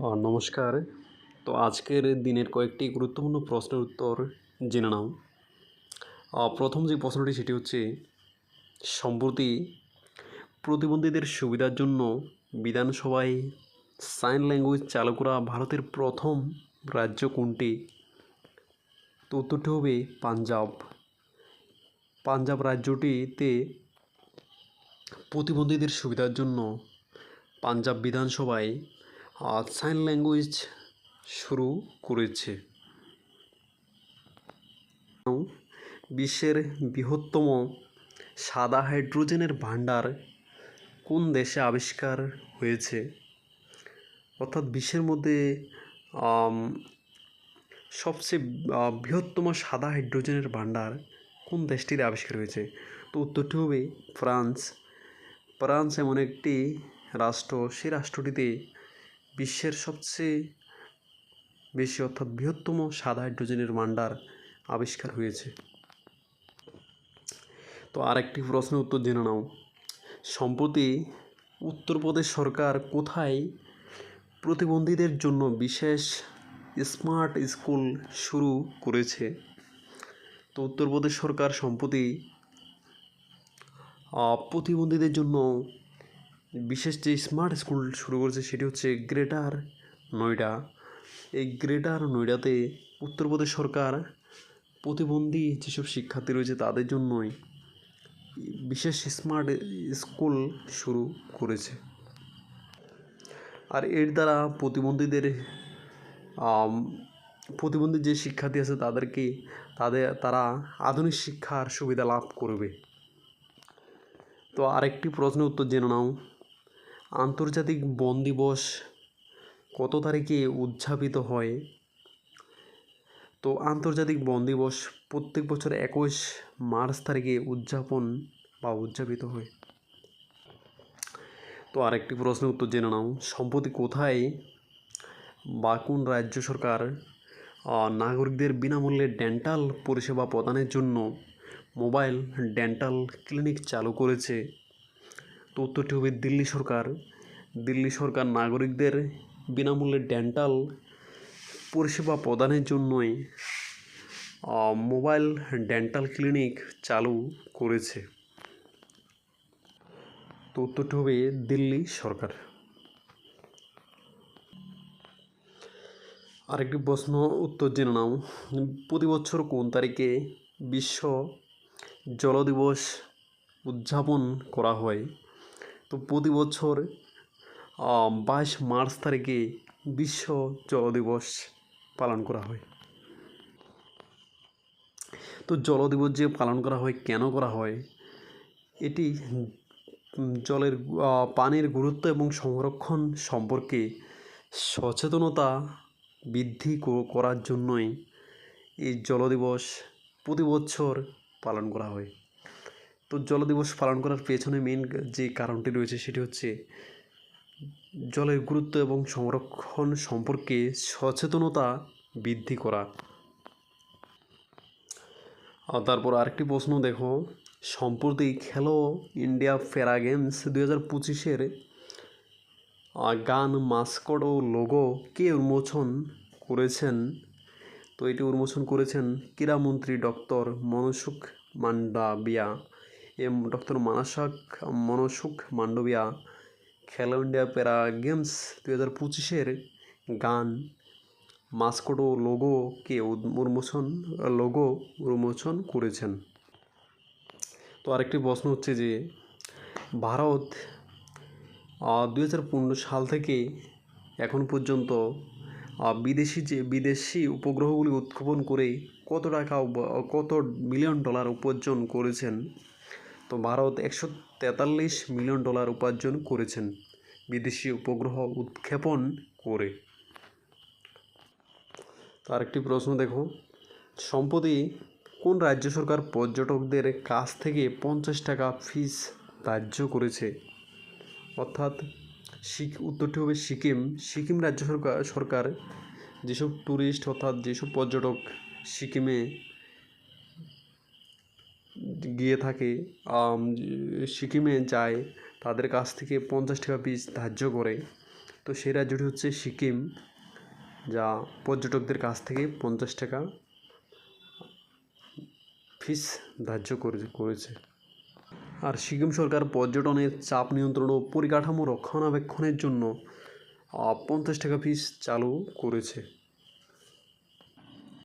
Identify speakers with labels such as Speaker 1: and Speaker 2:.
Speaker 1: নমস্কার। তো আজকের দিনের কয়েকটি গুরুত্বপূর্ণ প্রশ্নের উত্তর জেনে নাও। প্রথম যে প্রশ্নটি, সেটি হচ্ছে, সম্প্রতি প্রতিবন্ধীদের সুবিধার জন্য বিধানসভায় সাইন ল্যাঙ্গুয়েজ চালু করা ভারতের প্রথম রাজ্য কোনটি? তো উত্তরটি হবে পাঞ্জাব। পাঞ্জাব রাজ্যটিতে প্রতিবন্ধীদের সুবিধার জন্য পাঞ্জাব বিধানসভায় সাইন ল্যাঙ্গুয়েজ শুরু করেছে। বিশ্বের বৃহত্তম সাদা হাইড্রোজেনের ভাণ্ডার কোন দেশে আবিষ্কার হয়েছে? অর্থাৎ বিশ্বের মধ্যে সবচেয়ে বৃহত্তম সাদা হাইড্রোজেনের ভাণ্ডার কোন দেশটিতে আবিষ্কার হয়েছে? তো উত্তরটি হবে ফ্রান্স। ফ্রান্স এমন একটি রাষ্ট্র, সেই রাষ্ট্রটিতে বিশ্বের সবচেয়ে বেশি, অর্থাৎ বৃহত্তম সাদা হাইড্রোজেনের ভান্ডার আবিষ্কার হয়েছে। তো আরেকটি প্রশ্নের উত্তর জেনে নাও। সম্প্রতি উত্তরপ্রদেশ সরকার কোথায় প্রতিবন্ধীদের জন্য বিশেষ স্মার্ট স্কুল শুরু করেছে? তো উত্তরপ্রদেশ সরকার সম্প্রতি প্রতিবন্ধীদের জন্য বিশেষ যে স্মার্ট স্কুল শুরু করেছে সেটি হচ্ছে গ্রেটার নয়ডা। এই গ্রেটার নয়ডাতে উত্তরপ্রদেশ সরকার প্রতিবন্ধী যেসব শিক্ষার্থী রয়েছে তাদের জন্যই বিশেষ স্মার্ট স্কুল শুরু করেছে। আর এর দ্বারা প্রতিবন্ধীদের প্রতিবন্ধী যে শিক্ষার্থী আছে তাদেরকে তাদের, তারা আধুনিক শিক্ষার সুবিধা লাভ করবে। তো আরেকটি প্রশ্নের উত্তর জেনে নাও। আন্তর্জাতিক বন দিবস কত তারিখে উদযাপিত হয়? তো আন্তর্জাতিক বন দিবস প্রত্যেক বছর একুশ মার্চ তারিখে উদযাপন বা উদযাপিত হয়। তো আরেকটি প্রশ্নের উত্তর জেনে নাও। সম্প্রতি কোথায় বা কোন রাজ্য সরকার নাগরিকদের বিনামূল্যে ডেন্টাল পরিষেবা প্রদানের জন্য মোবাইল ডেন্টাল ক্লিনিক চালু করেছে? তো উত্তরটি হবে দিল্লি সরকার। দিল্লি সরকার নাগরিকদের বিনামূল্যে ডেন্টাল পরিষেবা প্রদানের জন্যই মোবাইল ডেন্টাল ক্লিনিক চালু করেছে। তো উত্তরটি হবে দিল্লি সরকার। আরেকটি প্রশ্ন, উত্তর জেনে নাও। প্রতি বছর কোন তারিখে বিশ্ব জল দিবস উদযাপন করা হয়? তো প্রতি বছর বাইশ মার্চ তারিখে বিশ্ব জল দিবস পালন করা হয়। তো জল দিবস যে পালন করা হয়, কেন করা হয়, এটি জলের পানির গুরুত্ব এবং সংরক্ষণ সম্পর্কে সচেতনতা বৃদ্ধি করার জন্যই এই জল দিবস প্রতি বছর পালন করা হয়। তো জল দিবস পালন করার পেছনে মেন যে কারণটি রয়েছে সেটি হচ্ছে জলের গুরুত্ব এবং সংরক্ষণ সম্পর্কে সচেতনতা বৃদ্ধি করা। তারপর আরেকটি প্রশ্ন, দেখো, সম্প্রতি খেলো ইন্ডিয়া প্যারা গেমস দু হাজার পঁচিশের গান, মাস্কট ও লোগো কে উন্মোচন করেছেন? তো এটি উন্মোচন করেছেন ক্রীড়ামন্ত্রী doctor Mansukh Mandaviya um doctor Mansukh, Mansukh Mandaviya Khelo India para games দু হাজার পঁচিশের গান, মাস্কট লোগোকে উন্মোচন, লোগো উন্মোচন করেছেন। তো আরেকটি প্রশ্ন হচ্ছে যে, ভারত দু হাজার পনেরো সাল থেকে এখন পর্যন্ত বিদেশি যে, বিদেশি উপগ্রহগুলি উৎক্ষেপণ করে কত টাকা কত মিলিয়ন ডলার উপার্জন করেছেন? তো ভারত একশো তেতাল্লিশ মিলিয়ন ডলার উপার্জন করেছেন বিদেশি উপগ্রহ উৎক্ষেপণ করে। তো আরেকটি প্রশ্ন দেখো, সম্প্রতি কোন রাজ্য সরকার পর্যটকদের কাছ থেকে পঞ্চাশ টাকা ফিস ধার্য করেছে? অর্থাৎ সিক উত্তরটি হবে সিকিম। সিকিম রাজ্য সরকার সরকার যেসব ট্যুরিস্ট অর্থাৎ যেসব পর্যটক সিকিমে গিয়ে থাকে সিকিমে যায়, তাদের কাছ থেকে পঞ্চাশ টাকা পিস ধার্য করে। তো সেই রাজ্যটি হচ্ছে সিকিম, যা পর্যটকদের কাছ থেকে পঞ্চাশ টাকা ফিস ধার্য করে, করেছে। আর সিকিম সরকার পর্যটনের চাপ নিয়ন্ত্রণ ও পরিকাঠামো রক্ষণাবেক্ষণের জন্য পঞ্চাশ টাকা ফিস চালু করেছে।